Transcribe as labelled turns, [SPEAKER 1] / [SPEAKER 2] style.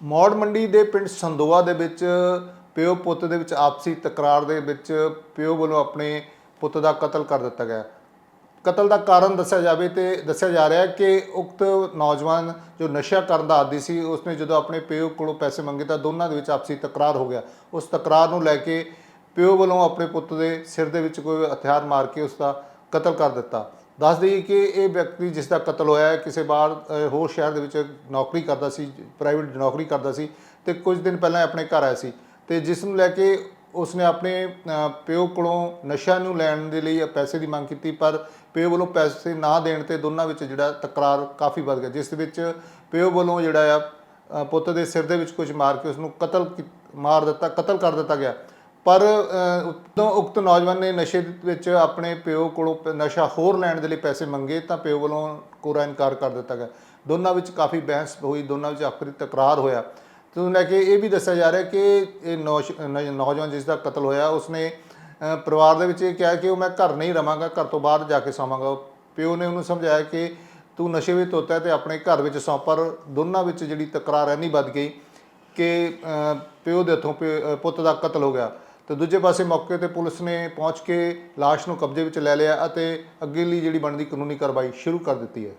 [SPEAKER 1] ਮੌੜ ਮੰਡੀ ਦੇ ਪਿੰਡ ਸੰਦੋਆ ਦੇ ਵਿੱਚ ਪਿਓ ਪੁੱਤ ਦੇ ਵਿੱਚ ਆਪਸੀ ਤਕਰਾਰ ਦੇ ਵਿੱਚ ਪਿਓ ਵੱਲੋਂ ਆਪਣੇ ਪੁੱਤ ਦਾ ਕਤਲ ਕਰ ਦਿੱਤਾ ਗਿਆ। ਕਤਲ ਦਾ ਕਾਰਨ ਦੱਸਿਆ ਜਾਵੇ ਤੇ ਦੱਸਿਆ ਜਾ ਰਿਹਾ ਹੈ ਕਿ ਉਕਤ ਨੌਜਵਾਨ ਜੋ ਨਸ਼ਾ ਕਰਨ ਦਾ ਆਦੀ ਸੀ, ਉਸਨੇ ਜਦੋਂ ਆਪਣੇ ਪਿਓ ਕੋਲੋਂ ਪੈਸੇ ਮੰਗੇ ਤਾਂ ਦੋਨਾਂ ਦੇ ਵਿੱਚ ਆਪਸੀ ਤਕਰਾਰ ਹੋ ਗਿਆ। ਉਸ ਤਕਰਾਰ ਨੂੰ ਲੈ ਕੇ ਪਿਓ ਵੱਲੋਂ ਆਪਣੇ ਪੁੱਤ ਦੇ ਸਿਰ ਦੇ ਵਿੱਚ ਕੋਈ ਹਥਿਆਰ ਮਾਰ ਕੇ ਉਸ ਦਾ ਕਤਲ ਕਰ ਦਿੱਤਾ। ਦੱਸ ਦਈਏ ਕਿ ਇਹ ਵਿਅਕਤੀ ਜਿਸ ਦਾ ਕਤਲ ਹੋਇਆ ਹੈ, ਕਿਸੇ ਬਾਹਰ ਹੋਰ ਸ਼ਹਿਰ ਦੇ ਵਿੱਚ ਨੌਕਰੀ ਕਰਦਾ ਸੀ, ਪ੍ਰਾਈਵੇਟ ਨੌਕਰੀ ਕਰਦਾ ਸੀ ਤੇ ਕੁਝ ਦਿਨ ਪਹਿਲਾਂ ਆਪਣੇ ਘਰ ਆਇਆ ਸੀ ਤੇ ਜਿਸ ਨੂੰ ਲੈ ਕੇ ਉਸਨੇ ਆਪਣੇ ਪਿਓ ਕੋਲੋਂ ਨਸ਼ਾ ਨੂੰ ਲੈਣ ਦੇ ਲਈ ਪੈਸੇ ਦੀ ਮੰਗ ਕੀਤੀ, ਪਰ ਪਿਓ ਵੱਲੋਂ ਪੈਸੇ ਨਾ ਦੇਣ ਤੇ ਦੋਨਾਂ ਵਿੱਚ ਜਿਹੜਾ ਤਕਰਾਰ ਕਾਫੀ ਵੱਧ ਗਿਆ, ਜਿਸ ਦੇ ਵਿੱਚ ਪਿਓ ਵੱਲੋਂ ਜਿਹੜਾ ਆ ਪੁੱਤ ਦੇ ਸਿਰ ਦੇ ਵਿੱਚ ਕੁਝ ਮਾਰ ਕੇ ਉਸ ਨੂੰ ਕਤਲ ਕੀ- ਮਾਰ ਦਿੱਤਾ, ਕਤਲ ਕਰ ਦਿੱਤਾ ਗਿਆ। ਪਰ ਉਤੋਂ ਉਕਤ ਨੌਜਵਾਨ ਨੇ ਨਸ਼ੇ ਵਿੱਚ ਆਪਣੇ ਪਿਓ ਕੋਲੋਂ ਪ- ਨਸ਼ਾ ਹੋਰ ਲੈਣ ਦੇ ਲਈ ਪੈਸੇ ਮੰਗੇ, ਤਾਂ ਪਿਓ ਵੱਲੋਂ ਕੋਰਾ ਇਨਕਾਰ ਕਰ ਦਿੱਤਾ ਗਿਆ। ਦੋਨਾਂ ਵਿੱਚ ਕਾਫੀ ਬਹਿਸ ਹੋਈ, ਦੋਨਾਂ ਵਿੱਚ ਆਖਰੀ ਤਕਰਾਰ ਹੋਇਆ। ਤੇ ਉਹਨੂੰ ਲੈ ਕੇ ਇਹ ਵੀ ਦੱਸਿਆ ਜਾ ਰਿਹਾ ਕਿ ਇਹ ਨੌਸ਼- ਨੌਜਵਾਨ ਜਿਸ ਦਾ ਕਤਲ ਹੋਇਆ, ਉਸਨੇ ਪਰਿਵਾਰ ਦੇ ਵਿੱਚ ਇਹ ਕਿਹਾ ਕਿ ਉਹ ਮੈਂ ਘਰ ਨਹੀਂ ਰਵਾਂਗਾ, ਘਰ ਤੋਂ ਬਾਹਰ ਜਾ ਕੇ ਸੌਵਾਂਗਾ। ਪਿਓ ਨੇ ਉਹਨੂੰ ਸਮਝਾਇਆ ਕਿ ਤੂੰ ਨਸ਼ੇ ਵਿੱਚ ਧੋਤਾ ਹੈ ਤੇ ਆਪਣੇ ਘਰ ਵਿੱਚ ਸੌਂ, ਪਰ ਦੋਨਾਂ ਵਿੱਚ ਜਿਹੜੀ ਤਕਰਾਰ ਇੰਨੀ ਵੱਧ ਗਈ ਕਿ ਪਿਓ ਦੇ ਹੱਥੋਂ ਪਿਓ- ਪੁੱਤ ਦਾ ਕਤਲ ਹੋ ਗਿਆ। ਤੇ ਦੂਜੇ ਪਾਸੇ ਮੌਕੇ ਤੇ ਪੁਲਿਸ ਨੇ ਪਹੁੰਚ ਕੇ ਲਾਸ਼ ਨੂੰ ਕਬਜ਼ੇ ਵਿੱਚ ਲੈ ਲਿਆ ਅਤੇ ਅੱਗੇ ਲਈ ਜਿਹੜੀ ਬਣਦੀ ਕਾਨੂੰਨੀ ਕਾਰਵਾਈ ਸ਼ੁਰੂ ਕਰ ਦਿੱਤੀ ਹੈ।